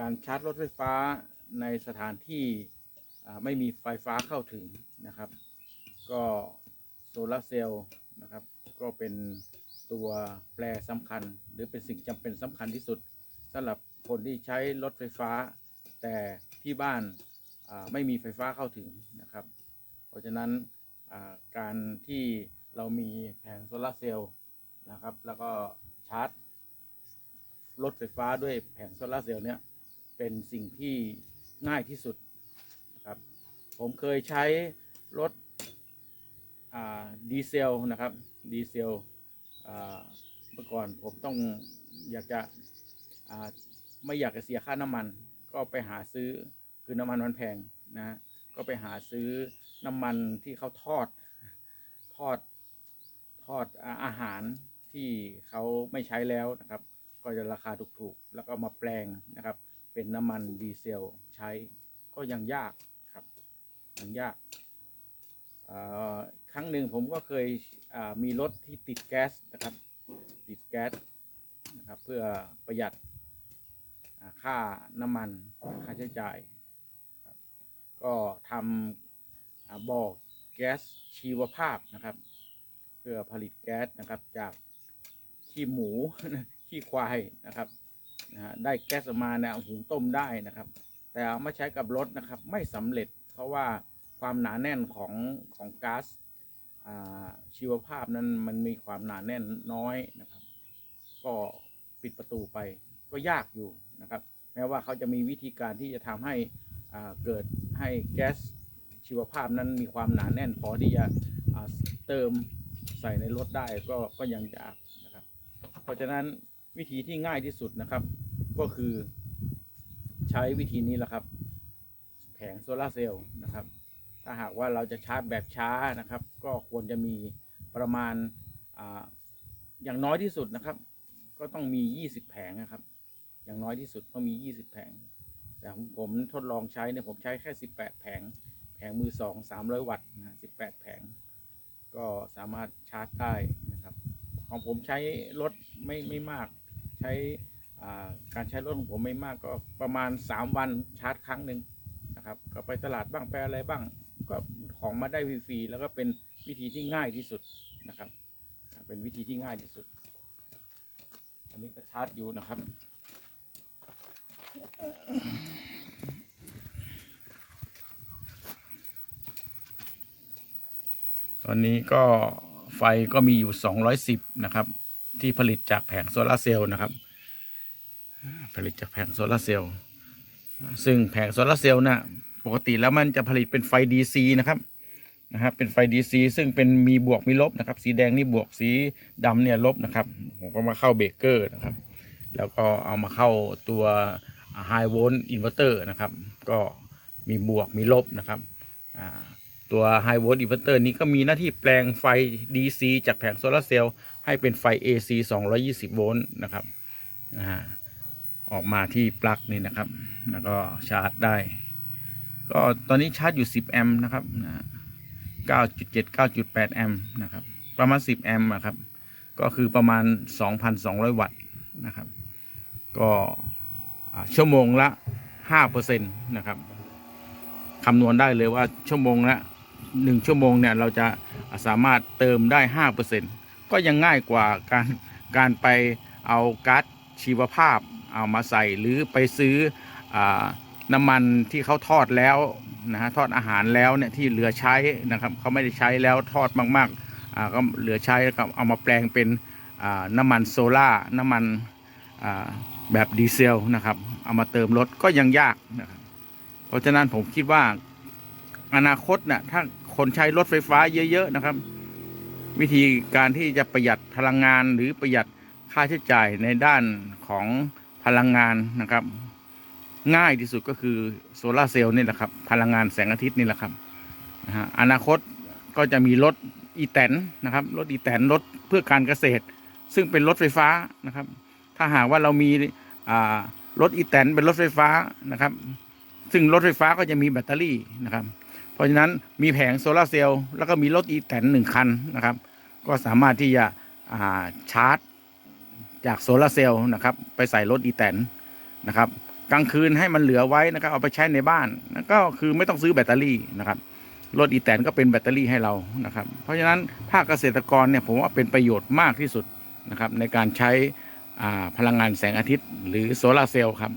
การชาร์จรถไฟฟ้าในสถานที่ไม่มีไฟฟ้าเข้าถึงนะครับ ก็โซลาร์เซลล์นะครับ ก็เป็นตัวแปรสำคัญ หรือเป็นสิ่งจำเป็นสำคัญที่สุดสำหรับคนที่ใช้รถไฟฟ้า แต่ที่บ้านไม่มีไฟฟ้าเข้าถึงนะครับ เพราะฉะนั้นการที่เรามีแผงโซลาร์เซลล์นะครับ แล้วก็ชาร์จรถไฟฟ้าด้วยแผงโซลาร์เซลล์เนี่ย เป็นสิ่งที่ง่ายที่สุดนะครับ ผมเคยใช้รถดีเซลนะครับดีเซลเมื่อก่อนผมต้องอยากจะไม่อยากจะเสียค่าน้ำมัน ก็ไปหาซื้อคือน้ำมันมันแพงนะก็ไปหาซื้อน้ำมันที่เขาทอดทอดทอดอาหารที่เขาไม่ใช้แล้วนะครับ ก็จะราคาถูกๆ แล้วก็มาแปลงนะครับ เป็นน้ำมันดีเซลใช้ก็ยังยากครับยังยากครั้งหนึ่งผมก็เคยมีรถที่ติดแก๊สนะครับ ติดแก๊สนะครับเพื่อประหยัดค่าน้ำมันค่าใช้จ่าย ก็ทำบ่อแก๊สชีวภาพนะครับ เพื่อผลิตแก๊สนะครับจากขี้หมูขี้ควายนะครับ นะฮะได้แก๊สมาเนี่ยหุงต้มได้นะครับ แต่เอามาใช้กับรถนะครับ ไม่สำเร็จเพราะว่าความหนาแน่นของของก๊าซชีวภาพนั้นมันมีความหนาแน่นน้อยนะครับ ก็ปิดประตูไปก็ยากอยู่นะครับ แม้ว่าเขาจะมีวิธีการที่จะทำให้เกิดให้แก๊สชีวภาพนั้นมีความหนาแน่นพอที่จะเติมใส่ในรถได้ก็ก็ยังยากนะครับ เพราะฉะนั้น วิธีที่ง่ายที่สุดนะครับ ก็คือใช้วิธีนี้แหละครับ แผงโซลาเซลล์นะครับ ถ้าหากว่าเราจะชาร์จแบบช้านะครับ ก็ควรจะมีประมาณอาอย่างน้อยที่สุดนะครับ ก็ต้องมี 20 แผงนะครับ อย่างน้อยที่สุดก็มี 20 แผง แต่ผมทดลองใช้เนี่ยผมใช้แค่ 18 แผง แผงมือสอง300 วัตต์นะ18 แผง ก็สามารถชาร์จได้นะครับ ของผมใช้รถไม่ไม่มาก ใช้การใช้รถของผมไม่มากก็ประมาณ 3 วันชาร์จครั้งหนึ่งนะครับ ก็ไปตลาดบ้างไปอะไรบ้าง ก็ของมาได้ฟรีๆแล้วก็เป็นวิธีที่ง่ายที่สุดนะครับ เป็นวิธีที่ง่ายที่สุด อันนี้ก็ชาร์จอยู่นะครับตอนนี้ก็ไฟก็มีอยู่ 210 นะครับ ที่ผลิตจากแผงโซลาร์เซลล์นะครับผลิตจากแผงโซลาร์เซลล์ซึ่งแผงโซลาร์เซลล์น่ะปกติแล้วมันจะผลิตเป็นไฟ DC นะครับนะครับเป็นไฟ DC ซึ่งเป็นมีบวกมีลบนะครับ สีแดงนี่บวกสีดำเนี่ยลบนะครับ ผมก็มาเข้าเบรกเกอร์นะครับ แล้วก็เอามาเข้าตัวไฮโวลต์อินเวอร์เตอร์นะครับ ก็มีบวกมีลบนะครับอ่า ตัว High Volt Inverter นี้ก็มีหน้าที่แปลงไฟ DC จากแผงโซลาร์เซลล์ให้เป็นไฟ AC 220 โวลต์นะครับออกมาที่ปลั๊กนี่นะครับ แล้วก็ชาร์จได้ ก็ตอนนี้ชาร์จอยู่ 10 แอมป์นะครับ9.7 9.8 แอมป์นะครับ ประมาณ 10 แอมป์อะครับ ก็คือประมาณ 2,200 วัตต์นะครับ ก็ชั่วโมงละ5%นะครับคำนวณได้เลยว่าชั่วโมงละ หนึ่งชั่วโมงเนี่ยเราจะสามารถเติมได้ห้าเปอร์เซ็นก็ยังง่ายกว่าการการไปเอาก๊าซชีวภาพเอามาใส่หรือไปซื้ออน้ำมันที่เขาทอดแล้วนะฮะทอดอาหารแล้วเนี่ยที่เหลือใช้นะครับเขาไม่ได้ใช้แล้วทอดมากๆก็เหลือใช้ก็เอามาแปลงเป็นน้ำมันโซล่าร์น้ำมันแบบดีเซลนะครับ เอามาเติมรถก็ยังยากนะครับเพราะฉะนั้นผมคิดว่าอนาคตนะ่ะถ้า คนใช้รถไฟฟ้าเยอะ ๆ นะครับ วิธีการที่จะประหยัดพลังงานหรือประหยัดค่าใช้จ่ายในด้านของพลังงานนะครับ ง่ายที่สุดก็คือโซลาเซลล์นี่แหละครับ พลังงานแสงอาทิตย์นี่แหละครับนะฮะอนาคตก็จะมีรถอีแตนนะครับรถอีแตนรถเพื่อการเกษตร ซึ่งเป็นรถไฟฟ้านะครับ ถ้าหากว่าเรามีรถอีแตนเป็นรถไฟฟ้านะครับ ซึ่งรถไฟฟ้าก็จะมีแบตเตอรี่นะครับ ราะฉะนั้นมีแผงโซลาเซลล์แล้วก็มีรถอีแตนหนึ่งคันนะครับ ก็สามารถที่จะาชาร์จจากโซลาเซลล์นะครับ ไปใส่รถอีแตนนะครับ กลางคืนให้มันเหลือไว้นะครับ เอาไปใช้ในบ้านนั่นก็คือไม่ต้องซื้อแบตเตอรี่นะครับรถอีแตนก็เป็นแบตเตอรี่ให้เรานะครับ เพราะฉะนั้นภาคเกษตรกรเนี่ยผมว่าเป็นประโยชน์มากที่สุดนะครับในการใช้พลังงานแสงอาทิตย์ หรือโซลาเซลล์ครับ